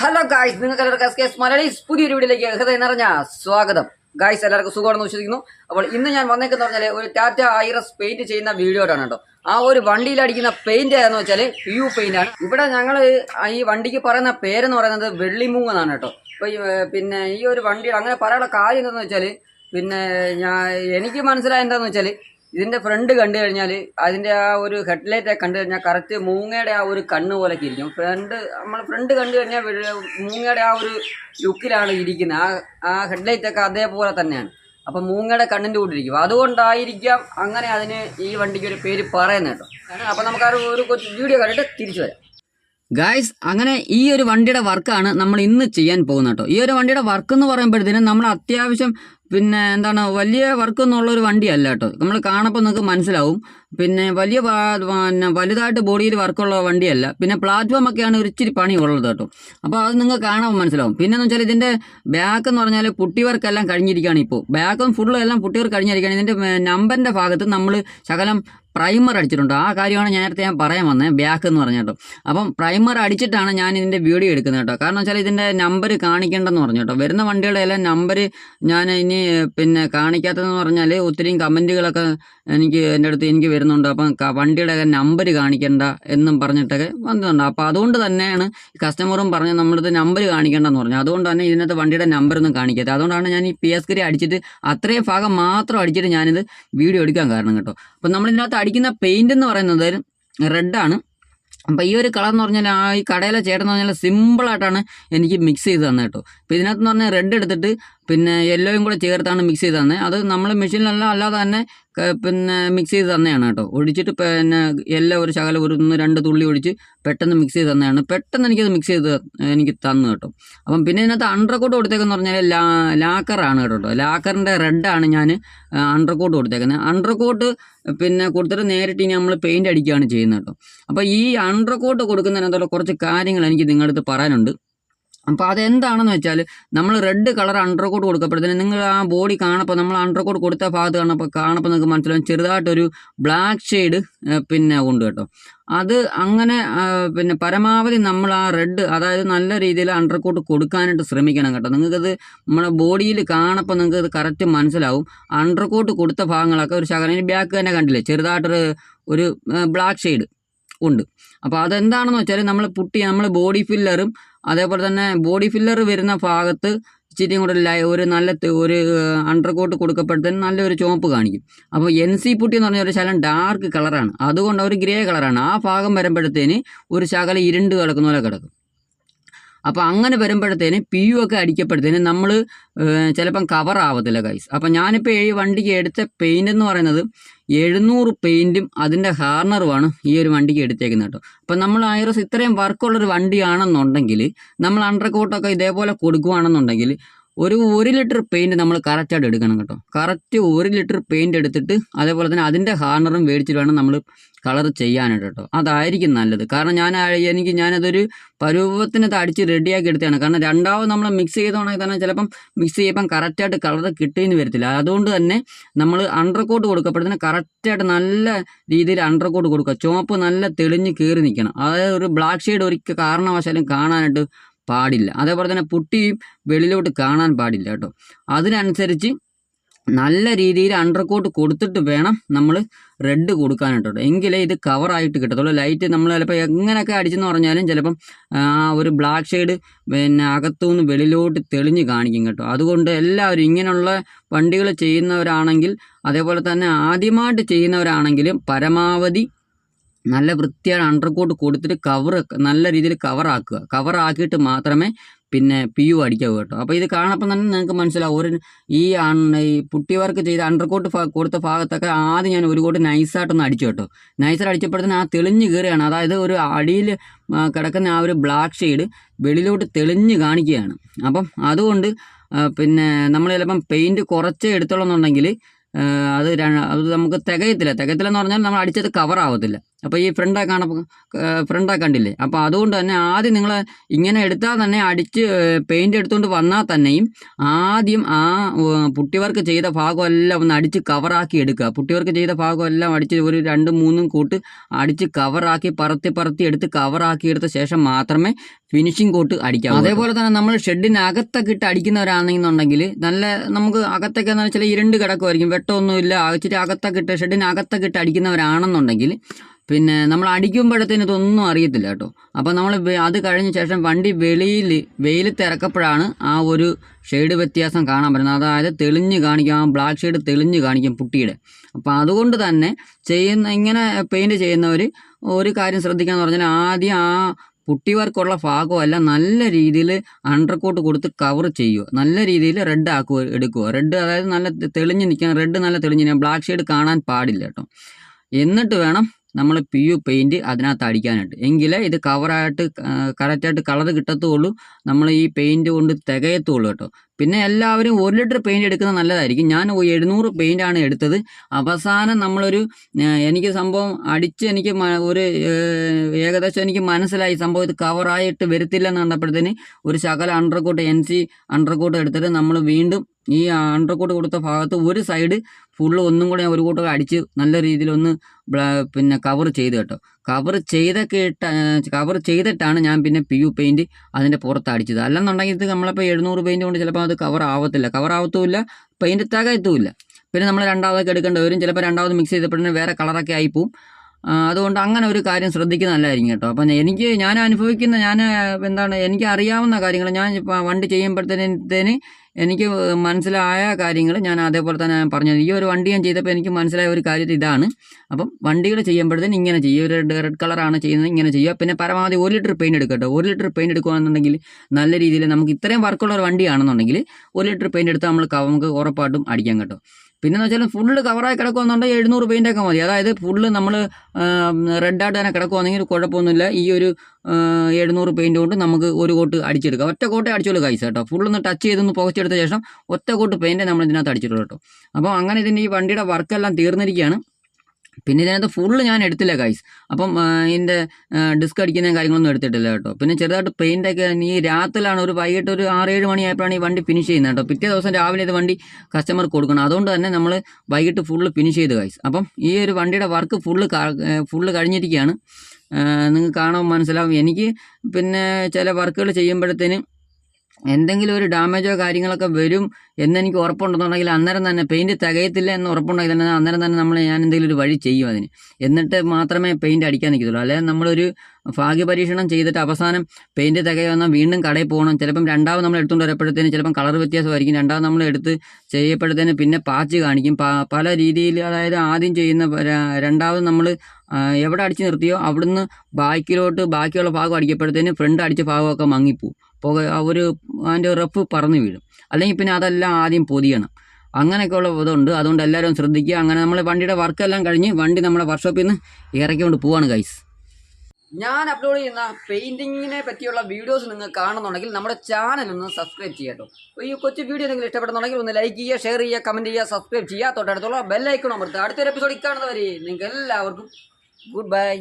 Hello guys നിങ്ങൾക്ക് എല്ലാവർക്കും S K S Malayalees പുതിയൊരു വീഡിയോയിലേക്ക് ഹൃദയം നിറഞ്ഞ സ്വാഗതം. ഗായ്സ് എല്ലാവർക്കും സുഖമാണെന്ന് വിശ്വസിക്കുന്നു. അപ്പോൾ ഇന്ന് ഞാൻ വന്നേക്കെന്ന് പറഞ്ഞാൽ ഒരു ടാറ്റ ഐറസ് പെയിന്റ് ചെയ്യുന്ന വീഡിയോയാണ് കേട്ടോ. ആ ഒരു വണ്ടിയിൽ അടിക്കുന്ന പെയിന്റ് ഏതാന്ന് വെച്ചാൽ യു പെയിന്റ് ആണ്. ഇവിടെ ഞങ്ങൾ ഈ വണ്ടിക്ക് പറയുന്ന പേരെന്ന് പറയുന്നത് വെള്ളിമൂങ്ങ് എന്നാണ് കേട്ടോ. അപ്പോൾ പിന്നെ ഈ ഒരു വണ്ടിയുടെ അങ്ങനെ പറയാനുള്ള കാര്യം എന്താണെന്ന് വെച്ചാൽ പിന്നെ ഞാൻ എനിക്ക് മനസ്സിലായ എന്താണെന്ന് വെച്ചാൽ ഇതിന്റെ ഫ്രണ്ട് കണ്ടു കഴിഞ്ഞാൽ അതിന്റെ ആ ഒരു ഹെഡ്ലൈറ്റ് കണ്ടു കഴിഞ്ഞാൽ കറക്റ്റ് മൂങ്ങയുടെ ആ ഒരു കണ്ണ് പോലെ ഇരിക്കും. ഫ്രണ്ട് നമ്മൾ ഫ്രണ്ട് കണ്ടു കഴിഞ്ഞാൽ മൂങ്ങയുടെ ആ ഒരു ലുക്കിലാണ് ഇരിക്കുന്നത് ആ ആ ഹെഡ്ലൈറ്റ് ഒക്കെ അതേപോലെ തന്നെയാണ്. അപ്പം മൂങ്ങയുടെ കണ്ണിന്റെ കൂടെ ഇരിക്കും. അതുകൊണ്ടായിരിക്കാം അങ്ങനെ അതിന് ഈ വണ്ടിക്ക് ഒരു പേര് പറയുന്നത് കേട്ടോ. അപ്പം നമുക്ക് ആ ഒരു വീഡിയോ കണ്ടിട്ട് തിരിച്ചു വരാം. ഗായ്സ് അങ്ങനെ ഈ ഒരു വണ്ടിയുടെ വർക്കാണ് നമ്മൾ ഇന്ന് ചെയ്യാൻ പോകുന്നത് കേട്ടോ. ഈ ഒരു വണ്ടിയുടെ വർക്ക് എന്ന് പറയുമ്പോഴത്തേനും നമ്മൾ അത്യാവശ്യം പിന്നെ എന്താണ് വലിയ വർക്ക് എന്നുള്ള ഒരു വണ്ടിയല്ല കേട്ടോ. നമ്മൾ കാണുമ്പോൾ നിങ്ങൾക്ക് മനസ്സിലാവും. പിന്നെ വലിയ പിന്നെ വലുതായിട്ട് ബോഡിയിൽ വർക്കുള്ള വണ്ടിയല്ല. പിന്നെ പ്ലാറ്റ്ഫോം ഒക്കെയാണ് ഒരു ഇച്ചിരി പണി ഉള്ളത് കേട്ടോ. അപ്പോൾ അത് നിങ്ങൾക്ക് കാണാൻ മനസ്സിലാവും. പിന്നെ എന്ന് വെച്ചാൽ ഇതിന്റെ ബാക്ക് എന്ന് പറഞ്ഞാൽ പുട്ടി വർക്കെല്ലാം കഴിഞ്ഞിരിക്കുകയാണ് ഇപ്പോൾ ബാക്കും ഫുള്ളും എല്ലാം പുട്ടി വർക്ക് കഴിഞ്ഞിരിക്കുകയാണ് ഇതിന്റെ നമ്പറിന്റെ ഭാഗത്ത് നമ്മൾ ശകലം പ്രൈമർ അടിച്ചിട്ടുണ്ട്. ആ കാര്യമാണ് ഞാൻ നേരത്തെ ഞാൻ പറയാൻ വന്നത് ബാക്ക് എന്ന് പറഞ്ഞു കേട്ടോ. അപ്പം പ്രൈമർ അടിച്ചിട്ടാണ് ഞാൻ ഇതിന്റെ വീഡിയോ എടുക്കുന്നത് കേട്ടോ. കാരണം വെച്ചാൽ ഇതിന്റെ നമ്പർ കാണിക്കേണ്ടെന്ന് പറഞ്ഞു കേട്ടോ. വരുന്ന വണ്ടികളുടെ എല്ലാം നമ്പർ ഞാൻ ഇനി പിന്നെ കാണിക്കാത്തതെന്ന് പറഞ്ഞാൽ ഒത്തിരിയും കമന്റുകളൊക്കെ എനിക്ക് എന്റെ അടുത്ത് എനിക്ക് വരുന്നുണ്ട്. അപ്പം വണ്ടിയുടെ നമ്പർ കാണിക്കേണ്ട എന്നും പറഞ്ഞിട്ടൊക്കെ വന്നിട്ടുണ്ട്. അപ്പോൾ അതുകൊണ്ട് തന്നെയാണ് കസ്റ്റമറും പറഞ്ഞ് നമ്മളത് നമ്പർ കാണിക്കേണ്ടെന്ന് പറഞ്ഞു അതുകൊണ്ട് തന്നെ ഇതിനകത്ത് വണ്ടിയുടെ നമ്പറൊന്നും കാണിക്കാത്തത് അതുകൊണ്ടാണ് ഞാൻ ഈ പി എസ് കരി അടിച്ചിട്ട് അത്രയും ഭാഗം മാത്രം അടിച്ചിട്ട് ഞാനിത് വീഡിയോ എടുക്കാൻ കാരണം കേട്ടോ. അപ്പം നമ്മളിതിനകത്ത് അടിക്കുന്ന പെയിന്റ് എന്ന് പറയുന്നത് റെഡാണ് അപ്പം ഈ ഒരു കളർ എന്ന് പറഞ്ഞാൽ ആ ഈ കടയിലെ ചേട്ടൻ എന്ന് പറഞ്ഞാൽ സിമ്പിളായിട്ടാണ് എനിക്ക് മിക്സ് ചെയ്ത് തന്നെ കേട്ടോ. അപ്പോൾ ഇതിനകത്ത് എന്ന് പറഞ്ഞാൽ റെഡ് എടുത്തിട്ട് പിന്നെ യെല്ലോയും കൂടെ ചേർത്താണ് മിക്സ് ചെയ്ത് തന്നെ. അത് നമ്മൾ മെഷീനിലല്ല അല്ലാതെ തന്നെ പിന്നെ മിക്സ് ചെയ്ത് തന്നെയാണ് കേട്ടോ. ഒഴിച്ചിട്ട് പിന്നെ യെല്ലോ ഒരു ശകലം ഒരു ഒന്ന് രണ്ട് തുള്ളി ഒഴിച്ച് പെട്ടെന്ന് മിക്സ് ചെയ്ത് തന്നെയാണ്. പെട്ടെന്ന് എനിക്കത് മിക്സ് ചെയ്ത് എനിക്ക് തന്നു കേട്ടോ. അപ്പം പിന്നെ ഇതിനകത്ത് അണ്ടർകോട്ട് കൊടുത്തേക്കെന്ന് പറഞ്ഞാൽ ലാ ലാക്കറാണ് കേട്ടോ ലാക്കറിന്റെ റെഡാണ് ഞാൻ അണ്ടർകോട്ട് കൊടുത്തേക്കുന്നത്. അണ്ടർകോട്ട് പിന്നെ കൊടുത്തിട്ട് നേരിട്ട് ഇനി നമ്മൾ പെയിന്റ് അടിക്കുകയാണ് ചെയ്യുന്നത് കേട്ടോ. അപ്പോൾ ഈ അണ്ടർകോട്ട് കൊടുക്കുന്നതിനകത്തുള്ള കുറച്ച് കാര്യങ്ങൾ എനിക്ക് നിങ്ങളുടെ അടുത്ത് പറയാനുണ്ട്. അപ്പോൾ അതെന്താണെന്ന് വെച്ചാൽ നമ്മൾ റെഡ് കളർ അണ്ടർകോട്ട് കൊടുക്കപ്പെടുന്നതിന് നിങ്ങൾ ആ ബോഡി കാണപ്പോൾ നമ്മൾ അണ്ടർകോട്ട് കൊടുത്ത ഭാഗത്ത് കാണപ്പോൾ കാണപ്പോൾ നിങ്ങൾക്ക് മനസ്സിലാവും ചെറുതായിട്ടൊരു ബ്ലാക്ക് ഷെയ്ഡ് പിന്നെ ഉണ്ട് കേട്ടോ. അത് അങ്ങനെ പിന്നെ പരമാവധി നമ്മൾ ആ റെഡ് അതായത് നല്ല രീതിയിൽ അണ്ടർകോട്ട് കൊടുക്കാനായിട്ട് ശ്രമിക്കണം കേട്ടോ. നിങ്ങൾക്കത് നമ്മുടെ ബോഡിയിൽ കാണപ്പോൾ നിങ്ങൾക്ക് അത് കറക്റ്റ് മനസ്സിലാവും. അണ്ടർകോട്ട് കൊടുത്ത ഭാഗങ്ങളൊക്കെ ഒരു ശകലം ബാക്ക് തന്നെ കണ്ടില്ലേ ചെറുതായിട്ടൊരു ഒരു ബ്ലാക്ക് ഷെയ്ഡ് ഉണ്ട്. അപ്പോൾ അതെന്താണെന്ന് വെച്ചാൽ നമ്മൾ പുട്ടി നമ്മൾ ബോഡി ഫില്ലറും അതേപോലെ തന്നെ ബോഡി ഫില്ലർ വരുന്ന ഭാഗത്ത് ഇച്ചിരി കൂടെ ലൈ ഒരു നല്ല ഒരു അണ്ടർകോട്ട് കൊടുക്കപ്പെടുന്നതിന് നല്ലൊരു ചുവപ്പ് കാണിക്കും. അപ്പോൾ എൻ സി പുട്ടി എന്ന് പറഞ്ഞ ഒരു ശകലം ഡാർക്ക് കളറാണ് അതുകൊണ്ട് ഒരു ഗ്രേ കളറാണ് ആ ഭാഗം വരുമ്പോഴത്തേന് ഒരു ശകലം ഇരുണ്ട് കിടക്കുന്ന പോലെ കിടക്കും. അപ്പോൾ അങ്ങനെ വരുമ്പോഴത്തേന് പി യു ഒക്കെ അടിക്കപ്പെടുത്തേന് നമ്മൾ ചിലപ്പം കവർ ആവത്തില്ല ഗൈസ് അപ്പം ഞാനിപ്പോൾ ഈ വണ്ടിക്ക് എടുത്ത പെയിന്റ് എന്ന് പറയുന്നത് എഴുന്നൂറ് പെയിന്റും അതിന്റെ ഹാർണറുമാണ് ഈ ഒരു വണ്ടിക്ക് എടുത്തേക്കുന്നത് കേട്ടോ. അപ്പം നമ്മൾ ഐറസ് ഇത്രയും വർക്കുള്ളൊരു വണ്ടിയാണെന്നുണ്ടെങ്കിൽ നമ്മൾ അണ്ടർ കോട്ടൊക്കെ ഇതേപോലെ കൊടുക്കുകയാണെന്നുണ്ടെങ്കിൽ ഒരു ഒരു ലിറ്റർ പെയിന്റ് നമ്മൾ കറക്റ്റായിട്ട് എടുക്കണം കേട്ടോ. കറക്റ്റ് ഒരു ലിറ്റർ പെയിന്റ് എടുത്തിട്ട് അതേപോലെ തന്നെ അതിന്റെ ഹാർണറും മേടിച്ചിട്ട് വേണം നമ്മൾ കളർ ചെയ്യാനായിട്ട് കേട്ടോ. അതായിരിക്കും നല്ലത്. കാരണം ഞാൻ എനിക്ക് ഞാനതൊരു പരുവത്തിനത് അടിച്ച് റെഡിയാക്കി എടുത്തതാണ്. കാരണം രണ്ടാമത് നമ്മൾ മിക്സ് ചെയ്തോണെങ്കിൽ തന്നെ ചിലപ്പം മിക്സ് ചെയ്യുമ്പം കറക്റ്റായിട്ട് കളർ കിട്ടിയെന്ന് വരത്തില്ല. അതുകൊണ്ട് തന്നെ നമ്മൾ അണ്ടർകോട്ട് കൊടുക്കപ്പെടുന്നതിന് കറക്റ്റായിട്ട് നല്ല രീതിയിൽ അണ്ടർകോട്ട് കൊടുക്കുക. ചുവപ്പ് നല്ല തെളിഞ്ഞ് കയറി നിൽക്കണം. അതായത് ഒരു ബ്ലാക്ക് ഷെയ്ഡ് ഒരിക്കൽ കാരണവശാലും കാണാനായിട്ട് പാടില്ല. അതേപോലെ തന്നെ പുട്ടിയും വെളിയിലോട്ട് കാണാൻ പാടില്ല കേട്ടോ. അതിനനുസരിച്ച് നല്ല രീതിയിൽ അണ്ടർകോട്ട് കൊടുത്തിട്ട് വേണം നമ്മൾ റെഡ് കൊടുക്കാനായിട്ട് എങ്കിലേ ഇത് കവറായിട്ട് കിട്ടത്തുള്ളൂ. ലൈറ്റ് നമ്മൾ ചിലപ്പോൾ എങ്ങനെയൊക്കെ അടിച്ചെന്ന് പറഞ്ഞാലും ചിലപ്പം ആ ഒരു ബ്ലാക്ക് ഷെയ്ഡ് പിന്നെ അകത്തുനിന്ന് വെളിയിലോട്ട് തെളിഞ്ഞ് കാണിക്കും കേട്ടോ. അതുകൊണ്ട് എല്ലാവരും ഇങ്ങനെയുള്ള വണ്ടികൾ ചെയ്യുന്നവരാണെങ്കിൽ അതേപോലെ തന്നെ ആദ്യമായിട്ട് ചെയ്യുന്നവരാണെങ്കിലും പരമാവധി നല്ല വൃത്തിയായ അണ്ടർകോട്ട് കൊടുത്തിട്ട് കവർ നല്ല രീതിയിൽ കവറാക്കുക കവറാക്കിയിട്ട് മാത്രമേ പിന്നെ പി യു അടിക്കാവൂ കേട്ടോ. അപ്പോൾ ഇത് കാണപ്പം തന്നെ നിങ്ങൾക്ക് മനസ്സിലാവും. ഒരു ഈ ഈ പുട്ടി വർക്ക് ചെയ്ത അണ്ടർകോട്ട് കൊടുത്ത ഭാഗത്തൊക്കെ ആദ്യം ഞാൻ ഒരു കോട്ട് നൈസായിട്ടൊന്ന് അടിച്ചു കേട്ടോ. നൈസായിട്ട് അടിച്ചപ്പോഴത്തേന് ആ തെളിഞ്ഞ് കയറുകയാണ്. അതായത് ഒരു അടിയിൽ കിടക്കുന്ന ആ ഒരു ബ്ലാക്ക് ഷെയ്ഡ് വെളിയിലോട്ട് തെളിഞ്ഞ് കാണിക്കുകയാണ്. അപ്പം അതുകൊണ്ട് പിന്നെ നമ്മൾ ചിലപ്പം പെയിന്റ് കുറച്ചേ എടുത്തോളെന്നുണ്ടെങ്കിൽ അത് അത് നമുക്ക് തികയത്തില്ല. തികയത്തില്ലെന്ന് പറഞ്ഞാൽ നമ്മൾ അടിച്ചത് കവർ ആവത്തില്ല. അപ്പോൾ ഈ ഫ്രണ്ടാ കാണ ഫ്രണ്ടാ കണ്ടില്ലേ? അപ്പോൾ അതുകൊണ്ട് തന്നെ ആദ്യം നിങ്ങൾ ഇങ്ങനെ എടുത്താൽ തന്നെ അടിച്ച് പെയിന്റ് എടുത്തുകൊണ്ട് വന്നാൽ തന്നെയും ആദ്യം ആ പുട്ടിവർക്ക് പുട്ടി വർക്ക് ചെയ്ത ഭാഗമെല്ലാം ഒന്ന് അടിച്ച് കവറാക്കി എടുക്കുക. പുട്ടിവർക്ക് ചെയ്ത ഭാഗമെല്ലാം അടിച്ച് ഒരു രണ്ടും മൂന്നും കൂട്ട് അടിച്ച് കവറാക്കി പറത്തി പറത്തി എടുത്ത് കവറാക്കി എടുത്ത ശേഷം മാത്രമേ ഫിനിഷിംഗ് കോട്ട് അടിക്കാം അതേപോലെ തന്നെ നമ്മൾ ഷെഡിനകത്തൊക്കെ ഇട്ട് അടിക്കുന്നവരാണെന്നുണ്ടെങ്കിൽ നല്ല നമുക്ക് അകത്തൊക്കെ എന്ന് വെച്ചാൽ ഇരുണ്ട് കിടക്കുമായിരിക്കും. വെട്ടമൊന്നുമില്ല. ഇച്ചിരി അകത്തൊക്കെ ഇട്ട് ഷെഡിനകത്തൊക്കെ ഇട്ട് അടിക്കുന്നവരാണെന്നുണ്ടെങ്കിൽ പിന്നെ നമ്മൾ അടിക്കുമ്പോഴത്തേന് ഇതൊന്നും അറിയത്തില്ല കേട്ടോ. അപ്പോൾ നമ്മൾ അത് കഴിഞ്ഞ ശേഷം വണ്ടി വെളിയിൽ വെയിലത്ത് ഇറക്കപ്പോഴാണ് ആ ഒരു ഷെയ്ഡ് വ്യത്യാസം കാണാൻ പറ്റുന്നത്. അതായത് തെളിഞ്ഞ് കാണിക്കും ആ ബ്ലാക്ക് ഷെയ്ഡ് തെളിഞ്ഞ് കാണിക്കും പുട്ടിയുടെ. അപ്പോൾ അതുകൊണ്ട് തന്നെ ചെയ്യുന്ന ഇങ്ങനെ പെയിന്റ് ചെയ്യുന്നവർ ഒരു കാര്യം ശ്രദ്ധിക്കാന്ന് പറഞ്ഞാൽ ആദ്യം ആ പുട്ടി വർക്കുള്ള ഭാഗമല്ല നല്ല രീതിയിൽ അണ്ടർകോട്ട് കൊടുത്ത് കവർ ചെയ്യുക. നല്ല രീതിയിൽ റെഡ് ആക്കുക എടുക്കുക. റെഡ് അതായത് നല്ല തെളിഞ്ഞ് നിൽക്കാൻ റെഡ് നല്ല തെളിഞ്ഞ് ബ്ലാക്ക് ഷെയ്ഡ് കാണാൻ പാടില്ല കേട്ടോ. എന്നിട്ട് വേണം നമ്മൾ പി യു പെയിന്റ് അതിനകത്ത് അടിക്കാനായിട്ട് എങ്കിലേ ഇത് കവറായിട്ട് കറക്റ്റായിട്ട് കളർ കിട്ടത്തുള്ളൂ. നമ്മൾ ഈ പെയിന്റ് കൊണ്ട് തികയത്തുള്ളൂ കേട്ടോ. പിന്നെ എല്ലാവരും ഒരു ലിറ്റർ പെയിന്റ് എടുക്കുന്നത് നല്ലതായിരിക്കും. ഞാൻ എഴുന്നൂറ് ആണ് എടുത്തത്. അവസാനം നമ്മളൊരു എനിക്ക് സംഭവം അടിച്ച് എനിക്ക് ഒരു ഏകദേശം എനിക്ക് മനസ്സിലായി. സംഭവം ഇത് കവറായിട്ട് വരുത്തില്ലെന്ന് കണ്ടപ്പോഴത്തേന് ഒരു ശകല അണ്ടർകോട്ട് എൻ സി അണ്ടർകോട്ട് എടുത്തിട്ട് നമ്മൾ വീണ്ടും ഈ അണ്ടർകോട്ട് കൊടുത്ത ഭാഗത്ത് ഒരു സൈഡ് ഫുള്ള് ഒന്നും കൂടെ ഞാൻ ഒരു കൂട്ടം അടിച്ച് നല്ല രീതിയിൽ ഒന്ന് പിന്നെ കവർ ചെയ്ത് കേട്ടോ. കവർ ചെയ്തൊക്കെ ഇട്ട കവർ ചെയ്തിട്ടാണ് ഞാൻ പിന്നെ പി യു പെയിന്റ് അതിന്റെ പുറത്ത് അടിച്ചത്. അല്ലെന്നുണ്ടെങ്കിൽ ഇത് നമ്മളിപ്പോൾ എഴുന്നൂറ് പെയിന്റ് കൊണ്ട് ചിലപ്പോൾ അത് കവർ ആവത്തില്ല. കവർ ആവത്തുമില്ല പെയിന്റ് തികയത്തുമില്ല പിന്നെ നമ്മൾ രണ്ടാമതൊക്കെ എടുക്കേണ്ടി വരും. ചിലപ്പോൾ രണ്ടാമത് മിക്സ് ചെയ്തപ്പോഴേ വേറെ കളറൊക്കെ ആയിപ്പോവും അതുകൊണ്ട് അങ്ങനെ ഒരു കാര്യം ശ്രദ്ധിക്കുന്നതല്ലായിരിക്കും കേട്ടോ. അപ്പം എനിക്ക് ഞാൻ അനുഭവിക്കുന്ന ഞാൻ എന്താണ് എനിക്ക് അറിയാവുന്ന കാര്യങ്ങൾ ഞാൻ വണ്ടി ചെയ്യുമ്പോഴത്തേന് എനിക്ക് മനസ്സിലായ കാര്യങ്ങൾ ഞാൻ അതേപോലെ തന്നെ ഞാൻ പറഞ്ഞത് ഈ ഒരു വണ്ടി ഞാൻ ചെയ്തപ്പോൾ എനിക്ക് മനസ്സിലായ ഒരു കാര്യം ഇതാണ്. അപ്പം വണ്ടികൾ ചെയ്യുമ്പോഴത്തേന് ഇങ്ങനെ ചെയ്യും. ഒരു റെഡ് റെഡ് കളറാണ് ചെയ്യുന്നത് ഇങ്ങനെ ചെയ്യുക പിന്നെ പരമാവധി ഒരു ലിറ്റർ പെയിന്റ് എടുക്കട്ടോ. ഒരു ലിറ്റർ പെയിന്റ് എടുക്കുകയാണെന്നുണ്ടെങ്കിൽ നല്ല രീതിയിൽ നമുക്ക് ഇത്രയും വർക്കുള്ള ഒരു വണ്ടിയാണെന്നുണ്ടെങ്കിൽ ഒരു ലിറ്റർ പെയിന്റ് എടുത്താൽ നമ്മൾ നമുക്ക് ഉറപ്പായിട്ടും അടിക്കാം കേട്ടോ. പിന്നെന്ന് വെച്ചാൽ ഫുള്ള് കവറായി കിടക്കുമെന്നുണ്ടെങ്കിൽ എഴുന്നൂറ് പെയിന്റ് ഒക്കെ മതി. അതായത് ഫുള്ള് നമ്മൾ റെഡായിട്ട് തന്നെ കിടക്കുവാണെങ്കിൽ കുഴപ്പമൊന്നുമില്ല. ഈ ഒരു എഴുന്നൂറ് പെയിന്റ് കൊണ്ട് നമുക്ക് ഒരു കോട്ട് അടിച്ചെടുക്കാം. ഒറ്റ കോട്ടേ അടിച്ചുള്ളൂ കൈസ് കേട്ടോ. ഫുള്ളൊന്ന് ടച്ച് ചെയ്തൊന്ന് പുകച്ചെടുത്ത ശേഷം ഒറ്റ കോട്ട് പെയിന്റ് നമ്മൾ ഇതിനകത്ത് അടിച്ചിട്ടുള്ളൂ കേട്ടോ. അപ്പോൾ അങ്ങനെ ഇതിന്റെ ഈ വണ്ടിയുടെ വർക്കെല്ലാം തീർന്നിരിക്കുകയാണ്. പിന്നെ ഇതിനകത്ത് ഫുള്ള് ഞാൻ എടുത്തില്ല ഗൈസ് അപ്പം ഇതിന്റെ ഡിസ്ക് അടിക്കുന്ന കാര്യങ്ങളൊന്നും എടുത്തിട്ടില്ല കേട്ടോ. പിന്നെ ചെറുതായിട്ട് പെയിന്റൊക്കെ ഈ രാത്രിയിലാണ് ഒരു വൈകിട്ട് ഒരു ആറ് ഏഴ് മണിയായപ്പോഴാണ് ഈ വണ്ടി ഫിനിഷ് ചെയ്യുന്നത് കേട്ടോ. പിറ്റേ ദിവസം രാവിലെ ഇത് വണ്ടി കസ്റ്റമർക്ക് കൊടുക്കണം. അതുകൊണ്ട് തന്നെ നമ്മൾ വൈകിട്ട് ഫുള്ള് ഫിനിഷ് ചെയ്ത് ഗൈസ് അപ്പം ഈ ഒരു വണ്ടിയുടെ വർക്ക് ഫുള്ള് ഫുള്ള് കഴിഞ്ഞിരിക്കുകയാണ്. നിങ്ങൾക്ക് കാണാൻ മനസ്സിലാവും. എനിക്ക് പിന്നെ ചില വർക്കുകൾ ചെയ്യുമ്പോഴത്തേനും എന്തെങ്കിലും ഒരു ഡാമേജോ കാര്യങ്ങളൊക്കെ വരും എന്നെനിക്ക് ഉറപ്പുണ്ടെന്നുണ്ടെങ്കിൽ അന്നേരം തന്നെ പെയിന്റ് തികയത്തില്ല എന്ന് ഉറപ്പുണ്ടെങ്കിൽ തന്നെ അന്നേരം തന്നെ നമ്മൾ ഞാൻ എന്തെങ്കിലും ഒരു വഴി ചെയ്യും അതിന്. എന്നിട്ട് മാത്രമേ പെയിന്റ് അടിക്കാൻ നിൽക്കത്തുള്ളൂ. അല്ലെങ്കിൽ നമ്മളൊരു ഭാഗ്യ പരീക്ഷണം ചെയ്തിട്ട് അവസാനം പെയിന്റ് തികയ വന്നാൽ വീണ്ടും കടയിൽ പോകണം. ചിലപ്പം രണ്ടാമത് നമ്മൾ എടുത്തുകൊണ്ട് വരപ്പോഴത്തേന് ചിലപ്പം കളർ വ്യത്യാസമായിരിക്കും. രണ്ടാമത് നമ്മൾ എടുത്ത് ചെയ്യപ്പോഴത്തേന് പിന്നെ പാച്ച് കാണിക്കും. പല രീതിയിൽ അതായത് ആദ്യം ചെയ്യുന്ന രണ്ടാമത് നമ്മൾ എവിടെ അടിച്ച് നിർത്തിയോ അവിടുന്ന് ബാക്കിലോട്ട് ബാക്കിയുള്ള ഭാഗം അടിക്കപ്പെടുത്തേന് ഫ്രണ്ട് അടിച്ച ഭാഗമൊക്കെ മങ്ങിപ്പോവും. പുക ഒരു അതിന്റെ റഫ് പറന്ന് വീഴും. അല്ലെങ്കിൽ പിന്നെ അതെല്ലാം ആദ്യം പൊതിയണം. അങ്ങനെയൊക്കെയുള്ള ഇതുണ്ട്. അതുകൊണ്ട് എല്ലാവരും ശ്രദ്ധിക്കുക. അങ്ങനെ നമ്മൾ വണ്ടിയുടെ വർക്കെല്ലാം കഴിഞ്ഞ് വണ്ടി നമ്മളെ വർക്ക്ഷോപ്പിൽ നിന്ന് ഇറക്കിക്കൊണ്ട് പോവാണ് ഗൈസ് ഞാൻ അപ്ലോഡ് ചെയ്യുന്ന പെയിന്റിങ്ങിനെ പറ്റിയുള്ള വീഡിയോസ് നിങ്ങൾ കാണുന്നുണ്ടെങ്കിൽ നമ്മുടെ ചാനൽ ഒന്ന് സബ്സ്ക്രൈബ് ചെയ്യുക കേട്ടോ. അപ്പോൾ ഈ കൊച്ചു വീഡിയോ നിങ്ങൾ ഇഷ്ടപ്പെടുന്നുണ്ടെങ്കിൽ ഒന്ന് ലൈക്ക് ചെയ്യുക ഷെയർ ചെയ്യുക കമന്റ് ചെയ്യുക സബ്സ്ക്രൈബ് ചെയ്യുക. തൊട്ടടുത്തുള്ള ബെല്ലൈക്കണം അമർത്തുക. അടുത്തൊരു എപ്പിസോഡിൽ കാണുന്നവരെ നിങ്ങൾക്ക് എല്ലാവർക്കും ഗുഡ് ബൈ